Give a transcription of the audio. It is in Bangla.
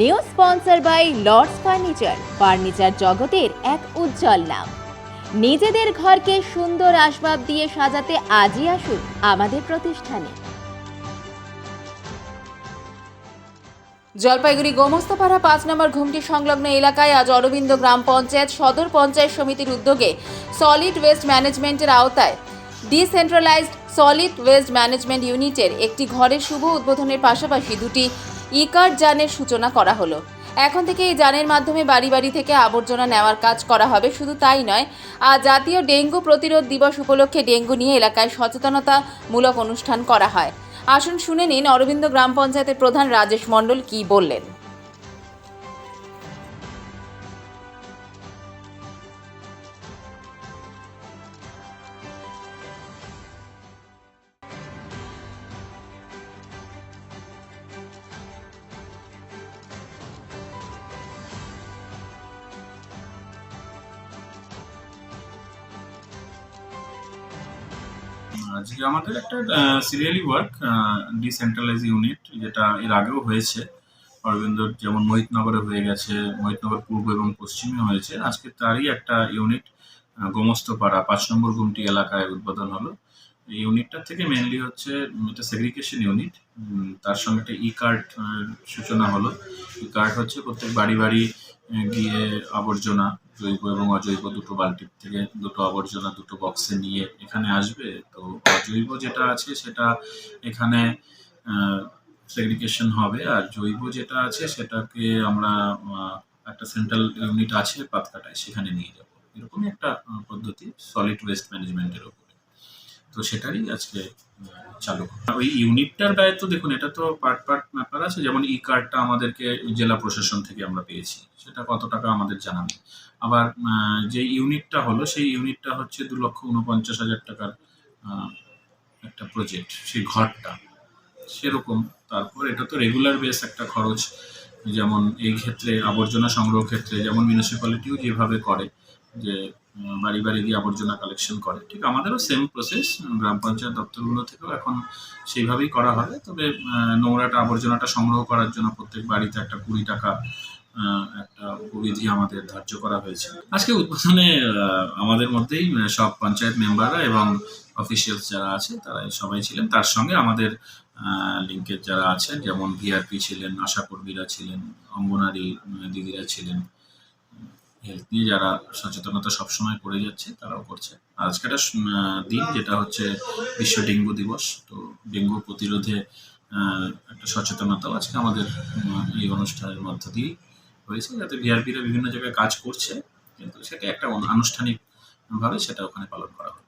New sponsor by Lords furniture. Furniture জগতের এক উজ্জ্বল নাম। নিজেদের ঘরকে সুন্দর আসবাব দিয়ে সাজাতে আজই আসুন আমাদের প্রতিষ্ঠানে। জলপাইগুড়ি গোমস্তপাড়া পাঁচ নম্বর ঘুমটি সংলগ্ন এলাকায় আজ অরবিন্দ গ্রাম পঞ্চায়েত সদর পঞ্চায়েত সমিতির উদ্যোগে সলিড ওয়েস্ট ম্যানেজমেন্টের আওতায় ডিসেন্ট্রালাইজড সলিড ওয়েস্ট ম্যানেজমেন্ট ইউনিটের একটি ঘরের শুভ উদ্বোধনের পাশাপাশি দুটি ই কার্ড যানের সূচনা করা হলো। এখন থেকে এই যানের মাধ্যমে বাড়ি বাড়ি থেকে আবর্জনা নেওয়ার কাজ করা হবে, শুধু তাই নয় আর জাতীয় ডেঙ্গু প্রতিরোধ দিবস উপলক্ষে ডেঙ্গু নিয়ে এলাকায় সচেতনতামূলক অনুষ্ঠান করা হয়। আসুন শুনে নিন অরবিন্দ গ্রাম পঞ্চায়েতের প্রধান রাজেশ মণ্ডল কি বললেন। আজকে আমাদের একটা সিরিয়ালি ওয়ার্ক ডিসেন্ট্রালাইজ ইউনিট যেটা এর আগেও হয়েছে। অরবিন্দর যেমন মোহিতনগরে হয়ে গেছে, মোহিতনগর পূর্ব এবং পশ্চিমে হয়েছে। আজকে তারই একটা ইউনিট গোমস্তপাড়া, পাঁচ নম্বর গুমটি এলাকায় উদ্বোধন হলো। এই ইউনিটটা থেকে মেনলি হচ্ছে এটা সেগ্রিগেশন ইউনিট তার সঙ্গে একটা ই কার্ড সূচনা হলো। ই কার্ড হচ্ছে প্রত্যেক বাড়ি বাড়ি গিয়ে আবর্জনা জৈব এবং অজৈব দুটো বালতির থেকে দুটো আবর্জনা দুটো বক্সে নিয়ে এখানে আসবে। তো অজৈব যেটা আছে সেটা এখানে সেগ্রিগেশন হবে। আর জৈব যেটা আছে সেটাকে আমরা একটা সেন্ট্রাল ইউনিট আছে পাতকাটায় সেখানে নিয়ে যাব। এরকমই একটা পদ্ধতি সলিড ওয়েস্ট ম্যানেজমেন্টের উপরে তো সেটারই আজকে চালু ওই ইউনিটটার দায়িত্ব দেখুন, এটা তো পার্ট পার্ট ব্যাপার আছে, যেমন ই কার্ডটা আমাদেরকে জেলা প্রশাসন থেকে আমরা পেয়েছি, সেটা কত টাকা আমাদের জানা নেই। আবার যে ইউনিটটা হলো, সেই ইউনিটটা হচ্ছে দু লক্ষ উনপঞ্চাশ হাজার টাকার একটা প্রজেক্ট সেই ঘরটা। সেরকম, তারপর এটা তো রেগুলার বেস একটা খরচ, যেমন এই ক্ষেত্রে আবর্জনা সংগ্রহ ক্ষেত্রে, যেমন মিউনিসিপ্যালিটিও যেভাবে করে, যে বাড়ি বাড়ি গিয়ে আবর্জনা কালেকশন করে। ঠিক আমাদেরও সেম প্রসেস গ্রাম পঞ্চায়েত দপ্তরগুলো থেকেও এখন সেইভাবেই করা হবে তবে নোংরাটা, আবর্জনাটা সংগ্রহ করার জন্য প্রত্যেক বাড়িতে একটা কুড়ি টাকা একটা উপবিধি আমাদের ধার্য করা হয়েছে। আজকে উদ্বোধনে আমাদের মধ্যেই সব পঞ্চায়েত মেম্বাররা এবং অফিসিয়ালস যারা আছে, তারা সবাই ছিলেন। তার সঙ্গে আমাদের লিঙ্কের যারা আছেন, যেমন ভিআরপি ছিলেন, আশাকর্মীরা ছিলেন, অঙ্গনারী দিদিরা ছিলেন হেলথ নিয়ে যারা সচেতনতা সবসময় করে যাচ্ছে, তারাও করছে। আজকে একটা দিন যেটা হচ্ছে বিশ্ব ডেঙ্গু দিবস, তো ডেঙ্গু প্রতিরোধে একটা সচেতনতাও আজকে আমাদের এই অনুষ্ঠানের মধ্য দিয়েই হয়েছে। যাতে ভিআরপিরা বিভিন্ন জায়গায় কাজ করছে, কিন্তু সেটা একটা আনুষ্ঠানিকভাবে সেটা ওখানে পালন করা হবে